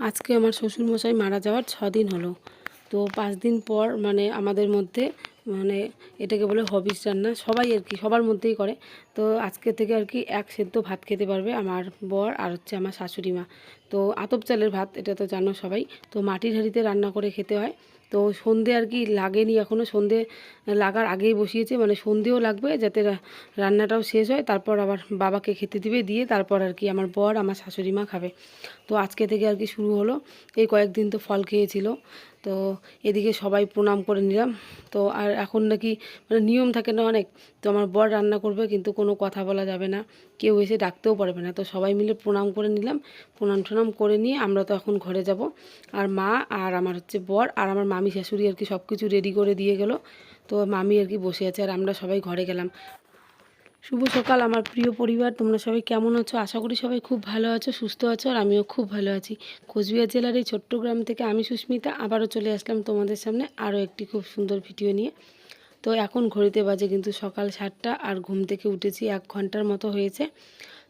আজকে আমার শ্বশুরমশাই মারা যাওয়ার ছ দিন হলো। তো পাঁচ দিন পর মানে আমাদের মধ্যে মানে এটাকে বলে হবিস রান্না সবাই আর কি, সবার মধ্যেই করে। তো আজকে থেকে আর কি এক সেদ্ধ ভাত খেতে পারবে আমার বর আর হচ্ছে আমার শাশুড়ি মা। তো আতপ চালের ভাত, এটা তো জানো সবাই। তো মাটির হাঁড়িতে রান্না করে খেতে হয়। তো সন্ধে আর কি লাগেনি এখনও সন্ধে লাগার আগেই বসিয়েছে মানে সন্ধেও লাগবে যাতে রান্নাটাও শেষ হয়, তারপর আবার বাবাকে খেতে দিবে, দিয়ে তারপর আর কি আমার বর, আমার শাশুড়ি মা খাবে। তো আজকে থেকে আর কি শুরু হলো, এই কয়েকদিন তো ফল খেয়েছিল। তো এদিকে সবাই প্রণাম করে নিলাম। তো আর এখন নাকি মানে নিয়ম থাকে না অনেক, তো আমার বর রান্না করবে কিন্তু কোনো কথা বলা যাবে না। কেউ এসে ডাকতেও পারবে না। তো সবাই মিলে প্রণাম করে নিলাম। প্রণাম টনাম করে নিয়ে আমরা তো এখন ঘরে যাব। আর মা আর আমার হচ্ছে বর আর আমার মামি, শাশুড়ি আর কি সব কিছু রেডি করে দিয়ে গেল। তো মামি আর কি বসে আছে আর আমরা সবাই ঘরে গেলাম। শুভ সকাল, আমার প্রিয় পরিবার। তোমরা সবাই কেমন আছো? আশা করি সবাই খুব ভালো আছো, সুস্থ আছো, আর আমিও খুব ভালো আছি। কোচবিহার জেলার এই ছোট্ট গ্রাম থেকে আমি সুস্মিতা, আবারও চলে আসলাম তোমাদের সামনে আরও একটি খুব সুন্দর ভিডিও নিয়ে। তো এখন ঘড়িতে বাজে কিন্তু সকাল সাতটা, আর ঘুম থেকে উঠেছি এক ঘণ্টার মতো হয়েছে।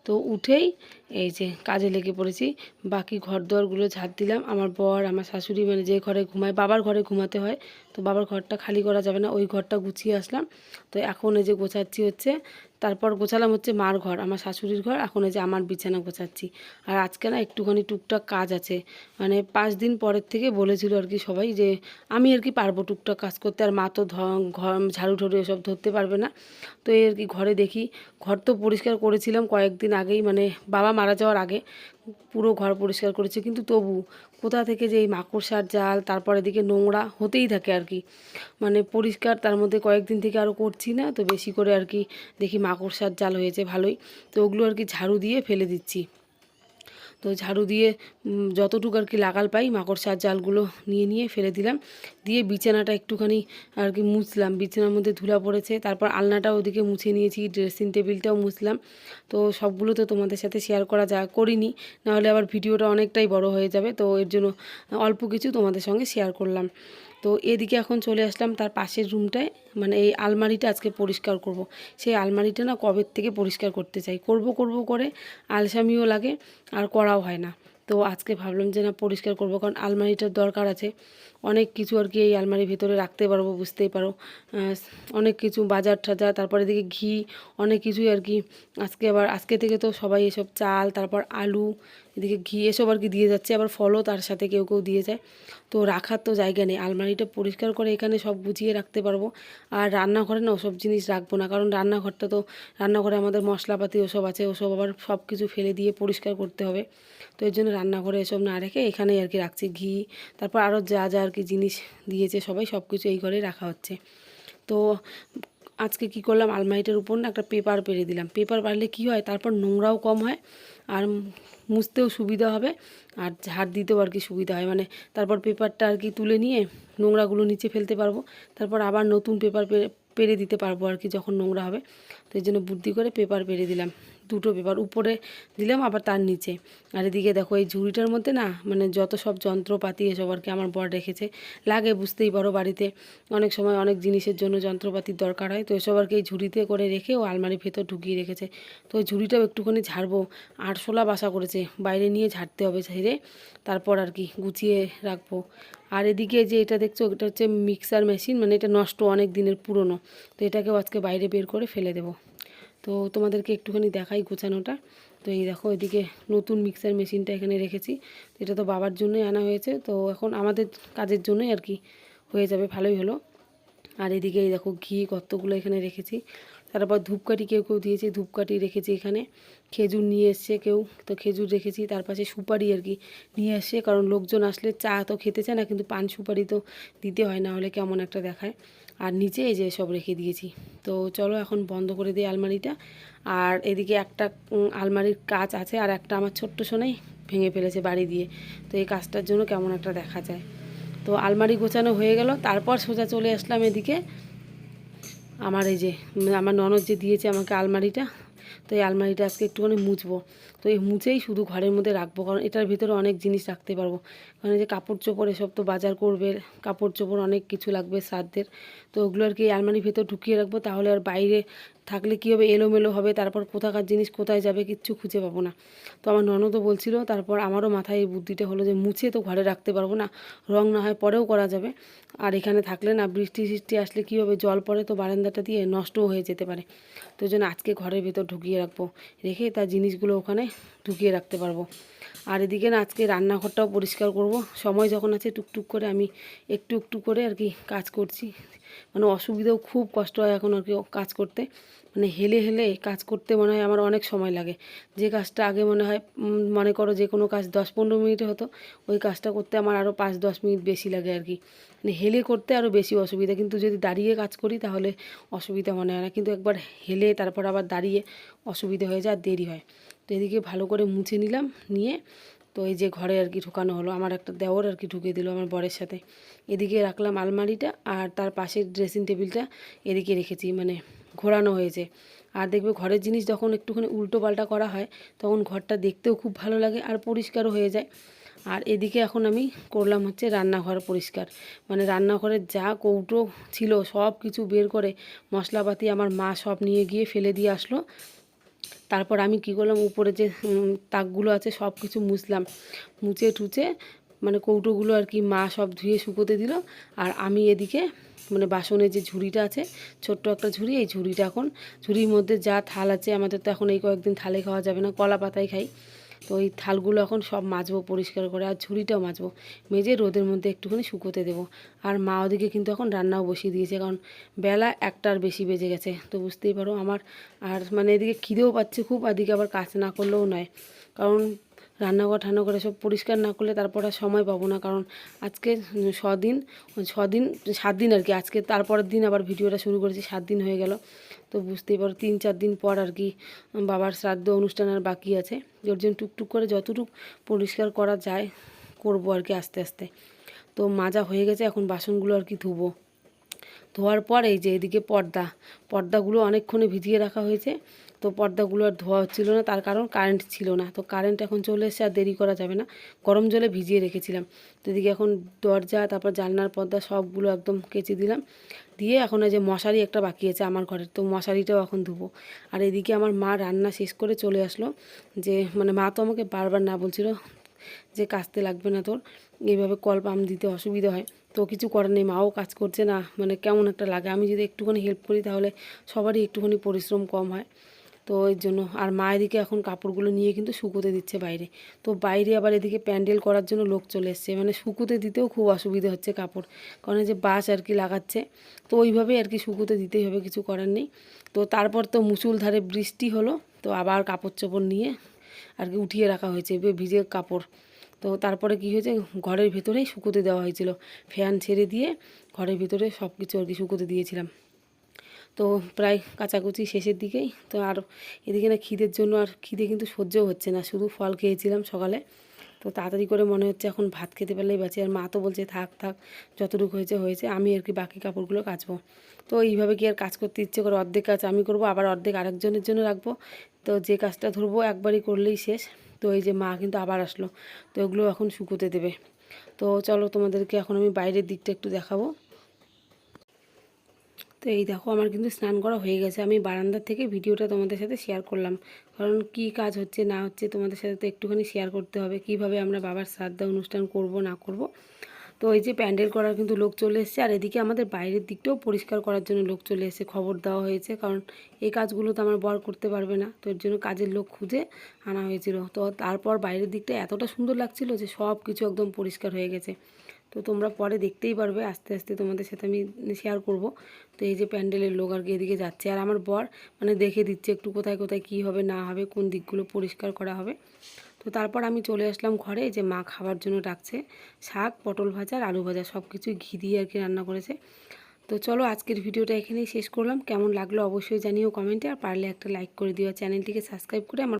তো উঠেই এই যে কাজে লেগে পড়েছি, বাকি ঘর দোয়ারগুলো ঝাড় দিলাম। আমার বর, আমার শাশুড়ি মানে যে ঘরে ঘুমায়, বাবার ঘরে ঘুমাতে হয়। তো বাবার ঘরটা খালি করা যাবে না, ওই ঘরটা গুছিয়ে আসলাম। তো এখন এই যে গোছাচ্ছি হচ্ছে, তারপর গোছালাম হচ্ছে মার ঘর, আমার শাশুড়ির ঘর, এখন এই যে আমার বিছানা গোছাচ্ছি। আর আজকে না একটুখানি টুকটাক কাজ আছে মানে পাঁচ দিন পরের থেকে বলেছিল আর কি সবাই যে, আমি আর কি পারব টুকটাক কাজ করতে, আর মা তো ঘর, ঝাড়ু ঠাড়ু এসব ধরতে পারবে না। তো এই আর কি ঘরে দেখি, ঘর তো পরিষ্কার করেছিলাম কয়েকদিন আগেই মানে বাবা মারা যাওয়ার আগে। পুরো ঘর পরিষ্কার করেছে। কিন্তু তবু কোথা থেকে যে এই মাকড়সার জাল, তারপর দিকে নোংরা হতেই থাকে আর কি। মানে পরিষ্কার তার মধ্যে কয়েকদিন থেকে আরও করছি না, তো বেশি করে আর কি দেখি মাকড়সার জাল হয়েছে ভালোই। তো ওগুলো আর কি ঝাড়ু দিয়ে ফেলে দিচ্ছি। তো ঝাড়ু দিয়ে যতটুকু আর কি লাগাল পাই মাকড়সার জালগুলো নিয়ে নিয়ে ফেলে দিলাম। দিয়ে বিছানাটা একটুখানি আর কি মুছলাম। বিছানার মধ্যে ধুলা পড়েছে। তারপর আলনাটা ওদিকে মুছে নিয়েছি ড্রেসিং টেবিলটাও মুছলাম। তো সবগুলো তো তোমাদের সাথে শেয়ার করা যা করিনি, নাহলে আবার ভিডিওটা অনেকটাই বড় হয়ে যাবে। তো এর জন্য অল্প কিছু তোমাদের সঙ্গে শেয়ার করলাম। তো এদিকে এখন চলে আসলাম তার পাশের রুমটায় মানে এই আলমারিটা আজকে পরিষ্কার করব। সেই আলমারিটা না কবের থেকে পরিষ্কার করতে চাই? করব করব করে আলসামিও লাগে, আর করাও হয় না। তো আজকে ভাবলাম যে না পরিষ্কার করব, কারণ আলমারিটার দরকার আছে। অনেক কিছু আর কি এই আলমারির ভিতরে রাখতে পারব, বুঝতেই পারো। অনেক কিছু বাজার টাজার তারপরে এদিকে ঘি, অনেক কিছুই আর কি। আজকে আবার, আজকে থেকে তো সবাই এসব চাল, তারপর আলু এদিকে ঘি এসব আর কি দিয়ে যাচ্ছে, আবার ফলও তার সাথে কেউ কেউ দিয়ে যায়। তো রাখার তো জায়গা নেই, আলমারিটা পরিষ্কার করে এখানে সব গুছিয়ে রাখতে পারব। আর রান্নাঘরে না ওসব জিনিস রাখব না, কারণ রান্নাঘরটা তো, রান্নাঘরে আমাদের মশলাপাতি ওসব আছে, ওসব আবার সব কিছু ফেলে দিয়ে পরিষ্কার করতে হবে। তো এর জন্য রান্নাঘরে এসব না রেখে এখানেই আর কি রাখছি ঘি, তারপর আরও যা যা আর কি জিনিস দিয়েছে সবাই সব কিছু এই ঘরেই রাখা হচ্ছে। তো আজকে কি করলাম, আলমারিটার উপর না একটা পেপার পেরে দিলাম। পেপার পারলে কি হয়, তারপর নোংরাও কম হয়, আর মুছতেও সুবিধা হবে, আর ঝাড় দিতেও আর কি সুবিধা হয়। মানে তারপর পেপারটা আর কি তুলে নিয়ে নোংরাগুলো নিচে ফেলতে পারব, তারপর আবার নতুন পেপার পেরে দিতে পারব আর কি যখন নোংরা হবে। তো এই জন্য বুদ্ধি করে পেপার পেরে দিলাম। দুটো পেপার উপরে দিলাম, আবার তার নিচে। আর এদিকে দেখো, এই ঝুড়িটার মধ্যে না মানে যত সব যন্ত্রপাতি এসব আর কি আমার বর রেখেছে, লাগে বুঝতেই পারো বাড়িতে। অনেক সময় অনেক জিনিসের জন্য যন্ত্রপাতির দরকার হয়, তো এসব আর কি এই ঝুড়িতে করে রেখে ও আলমারির ভেতর ঢুকিয়ে রেখেছে। তো ওই ঝুড়িটাও একটুখানি ঝাড়বো। আরশোলা বাসা করেছে, বাইরে নিয়ে ঝাড়তে হবে ঝেড়ে, তারপর আর কি গুছিয়ে রাখব। আর এদিকে যে এটা দেখছ, এটা হচ্ছে মিক্সার মেশিন মানে এটা নষ্ট অনেক দিনের পুরনো, তো এটাকেও আজকে বাইরে বের করে ফেলে দেবো। তো তোমাদেরকে একটুখানি দেখাই গোছানোটা। তো এই দেখো, এদিকে নতুন মিক্সার মেশিনটা এখানে রেখেছি। এটা তো বাবার জন্যই আনা হয়েছে। তো এখন আমাদের কাজের জন্যই আর কি হয়ে যাবে, ভালোই হলো। আর এদিকে এই দেখো, ঘি কতগুলো এখানে রেখেছি। তারপর ধূপকাঠি কেউ কেউ দিয়েছে, ধূপকাঠি রেখেছি এখানে। খেজুর নিয়ে এসছে কেউ, তো খেজুর রেখেছি। তার পাশে সুপারি আর কি নিয়ে আসছে কারণ লোকজন আসলে চা তো খেতে চায় না, কিন্তু পান সুপারি তো দিতে হয়, না হলে কেমন একটা দেখায়। আর নিচে এই যে সব রেখে দিয়েছি। তো চলো এখন বন্ধ করে দিই আলমারিটা। আর এদিকে একটা আলমারির কাজ আছে আর একটা আমার ছোট্ট সোনাই ভেঙে ফেলেছে বাড়ি দিয়ে। তো এই কাজটার জন্য কেমন একটা দেখা যায়। তো আলমারি গোছানো হয়ে গেল। তারপর সোজা চলে আসলাম এদিকে। আমার এই যে আমার ননদ যে দিয়েছে আমাকে আলমারিটা তো এই আলমারিটা আজকে একটুখানি মুছবো। তো এই মুছেই শুধু ঘরের মধ্যে রাখব, কারণ এটার ভিতরে অনেক জিনিস রাখতে পারব। কারণ যে কাপড় চোপড় এসব তো বাজার করবে, কাপড় চোপড় অনেক কিছু লাগবে শ্রাদ্ধের। তো ওগুলো আর কি আলমারির ভেতর ঢুকিয়ে রাখব, তাহলে আর বাইরে থাকলে কী হবে? এলোমেলো হবে। তারপর কোথাকার জিনিস কোথায় যাবে কিচ্ছু খুঁজে পাবো না। তো আমার ননদও বলছিল, তারপর আমারও মাথায় এই বুদ্ধিটা হলো যে মুছে তো ঘরে রাখতে পারব না। রং না হয় পরেও করা যাবে। আর এখানে থাকলে না বৃষ্টি সৃষ্টি আসলে কী হবে? জল পড়ে তো বারান্দাটা দিয়ে নষ্টও হয়ে যেতে পারে। তো জন্য আজকে ঘরের ভেতর ঢুকিয়ে রাখব। রেখে তার জিনিসগুলো ওখানে ঢুকিয়ে রাখতে পারব। আর এদিকে না আজকে রান্নাঘরটাও পরিষ্কার করব। সময় যখন আছে টুকটুক করে আমি একটু একটু করে আর কি কাজ করছি। মানে অসুবিধাও খুব কষ্ট হয় এখন আর কি কাজ করতে। মানে হেলে হেলে কাজ করতে মনে হয় আমার অনেক সময় লাগে। যে কাজটা আগে মনে হয় মনে করো যে কোনো কাজ দশ পনেরো মিনিটে হতো, ওই কাজটা করতে আমার আরও পাঁচ দশ মিনিট বেশি লাগে আর কি। মানে হেলে করতে আরও বেশি অসুবিধা, কিন্তু যদি দাঁড়িয়ে কাজ করি তাহলে অসুবিধা মনে হয় না। কিন্তু একবার হেলে তারপর আবার দাঁড়িয়ে অসুবিধা হয়ে যায় আর দেরি হয়। তো এদিকে ভালো করে মুছে নিলাম, নিয়ে তো এই যে ঘরে আর কি ঢোকানো হলো, আমার একটা দেওর আর কি ঢুকে দিল আমার বরের সাথে। এদিকে রাখলাম আলমারিটা আর তার পাশের ড্রেসিং টেবিলটা এদিকে রেখেছি মানে ঘোরানো হয়েছে। আর দেখবে ঘরের জিনিস যখন একটুখানি উল্টো পাল্টা করা হয়, তখন ঘরটা দেখতেও খুব ভালো লাগে আর পরিষ্কারও হয়ে যায়। আর এদিকে এখন আমি করলাম হচ্ছে রান্নাঘর পরিষ্কার। মানে রান্নাঘরের যা কৌটো ছিল, সব কিছু বের করে মশলাপাতি আমার মা সব নিয়ে গিয়ে ফেলে দিয়ে আসলো। তারপর আমি কী করলাম, উপরে যে তাকগুলো আছে সব কিছু মুছলাম। মুছে টুচে মানে কৌটোগুলো আর কি মা সব ধুয়ে শুকোতে দিল। আর আমি এদিকে মানে বাসনের যে ঝুড়িটা আছে, ছোট্ট একটা ঝুড়ি, এই ঝুড়িটা এখন, ঝুড়ির মধ্যে যা থাল আছে, আমাদের তো এখন এই কয়েকদিন থালে খাওয়া যাবে না, কলা পাতায় খাই। তো ওই থালগুলো এখন সব মাজবো পরিষ্কার করে, আর ঝুড়িটাও মাজবো, মেজে রোদের মধ্যে একটুখানি শুকোতে দেবো। আর মা ওদিকে কিন্তু এখন রান্নাও বসিয়ে দিয়েছে, কারণ বেলা একটার বেশি বেজে গেছে, তো বুঝতেই পারো আমার, আর মানে এদিকে খিদেও পাচ্ছে খুব এদিকে আবার কাজ না করলেও নয়। কারণ রান্নাঘর ঠান্নাঘরে সব পরিষ্কার না করলে তারপর আর সময় পাবো না। কারণ আজকে ছদিন ছদিন সাত দিন আর কি। আজকে তারপরের দিন আবার ভিডিওটা শুরু করেছি সাত দিন হয়ে গেল। তো বুঝতেই পারো, তিন, চার দিন পর আর কি বাবার শ্রাদ্ধ অনুষ্ঠান আর বাকি আছে। ওর জন্য টুকটুক করে যতটুক পরিষ্কার করা যায় করব আর কি আস্তে আস্তে। তো মাজা হয়ে গেছে, এখন বাসনগুলো আর কি ধুবো। ধোয়ার পর এই যে এদিকে পর্দা, পর্দাগুলো অনেকক্ষণে ভিজিয়ে রাখা হয়েছে। তো পর্দাগুলো আর ধোয়া হচ্ছিল না, তার কারণ কারেন্ট ছিল না। তো কারেন্ট এখন চলে এসে আর দেরি করা যাবে না। গরম জলে ভিজিয়ে রেখেছিলাম। তো এদিকে এখন দরজা, তারপর জানলার পর্দা সবগুলো একদম কেচে দিলাম। দিয়ে এখন যে মশারি একটা বাকি আছে আমার ঘরের, তো মশারিটাও এখন ধুবো। আর এদিকে আমার মা রান্না শেষ করে চলে আসলো। যে মানে মা তো আমাকে বারবার না বলছিল যে কাচতে লাগবে না তোর। এইভাবে কল পাম্প দিতে অসুবিধা হয়। তো কিছু করার নেই, মাও কাজ করছে না মানে কেমন একটা লাগে। আমি যদি একটুখানি হেল্প করি তাহলে সবারই একটুখানি পরিশ্রম কম হয়। তো এর জন্য, আর মা এদিকে এখন কাপড়গুলো নিয়ে কিন্তু শুকোতে দিচ্ছে বাইরে। তো বাইরে আবার এদিকে প্যান্ডেল করার জন্য লোক চলে এসছে। মানে শুকোতে দিতেও খুব অসুবিধা হচ্ছে কাপড়। কারণ যে বাস আর কি লাগাচ্ছে, তো ওইভাবেই আর কি শুকোতে দিতেই হবে, কিছু করার নেই। তো তারপর তো মুসুলধারে বৃষ্টি হলো, তো আবার কাপড় চোপড় নিয়ে আর কি উঠিয়ে রাখা হয়েছে ভিজে কাপড়। তো তারপরে কি হয়েছে, ঘরের ভেতরেই শুকোতে দেওয়া হয়েছিল। ফ্যান ছেড়ে দিয়ে ঘরের ভিতরে সব কিছু আর কি শুকোতে দিয়েছিলাম। তো প্রায় কাচাকুচি শেষের দিকেই। তো আর এদিকে না খিদের জন্য আর খিদে কিন্তু সহ্য হচ্ছে না। শুধু ফল খেয়েছিলাম সকালে। তো তাড়াতাড়ি করে মনে হচ্ছে এখন ভাত খেতে পারলেই বাঁচি। আর মা তো বলছে, থাক থাক, যতটুকু হয়েছে হয়েছে। আমি আর কি বাকি কাপড়গুলো কাচবো। তো এইভাবে কি আর কাজ করতে ইচ্ছে করে অর্ধেক কাজ আমি করব, আবার অর্ধেক আরেকজনের জন্য রাখব। তো যে কাজটা ধরবো একবারই করলেই শেষ। তো এই যে মা কিন্তু আবার আসলো। তো ওগুলো এখন শুকোতে দেবে। তো চলো তোমাদেরকে এখন আমি বাইরের দিকটা একটু দেখাবো। তো এই দেখো আমার কিন্তু স্নান করা হয়ে গেছে। আমি বারান্দার থেকে ভিডিওটা তোমাদের সাথে শেয়ার করলাম। কারণ কি কাজ হচ্ছে, না হচ্ছে তোমাদের সাথে তো একটুখানি শেয়ার করতে হবে। কীভাবে আমরা বাবার শ্রাদ্ধ অনুষ্ঠান করব, না করব? তো এই যে প্যান্ডেল করার কিন্তু লোক চলে এসেছে। আর এদিকে আমাদের বাইরের দিকটাও পরিষ্কার করার জন্য লোক চলে এসেছে, খবর দেওয়া হয়েছে। কারণ এই কাজগুলো তো আমার বর করতে পারবে না। তো এর জন্য কাজের লোক খুঁজে আনা হয়েছিল। তো তারপর বাইরের দিকটা এতটা সুন্দর লাগছিল যে সব কিছু একদম পরিষ্কার হয়ে গেছে। তো তোমরা পরে দেখতেই পারবে, আস্তে আস্তে তোমাদের সাথে আমি শেয়ার করব। তো এই যে প্যান্ডেলের লোক আর কি এদিকে যাচ্ছে। আর আমার বর মানে দেখে দিচ্ছে একটু কোথায় কোথায় কি হবে না হবে, কোন দিকগুলো পরিষ্কার করা হবে। তো তারপর আমি চলে আসলাম ঘরে যে মা খাবার জন্য ডাকছে। শাক, পটল ভাজা আর আলু ভাজা সব কিছুই ঘি দিয়ে আর কি রান্না করেছে। তো চলো আজকের ভিডিওটা এখানেই শেষ করলাম। কেমন লাগল অবশ্যই জানিও কমেন্টে। আর পারলে একটা লাইক করে দিও। চ্যানেলটিকে সাবস্ক্রাইব করে আমার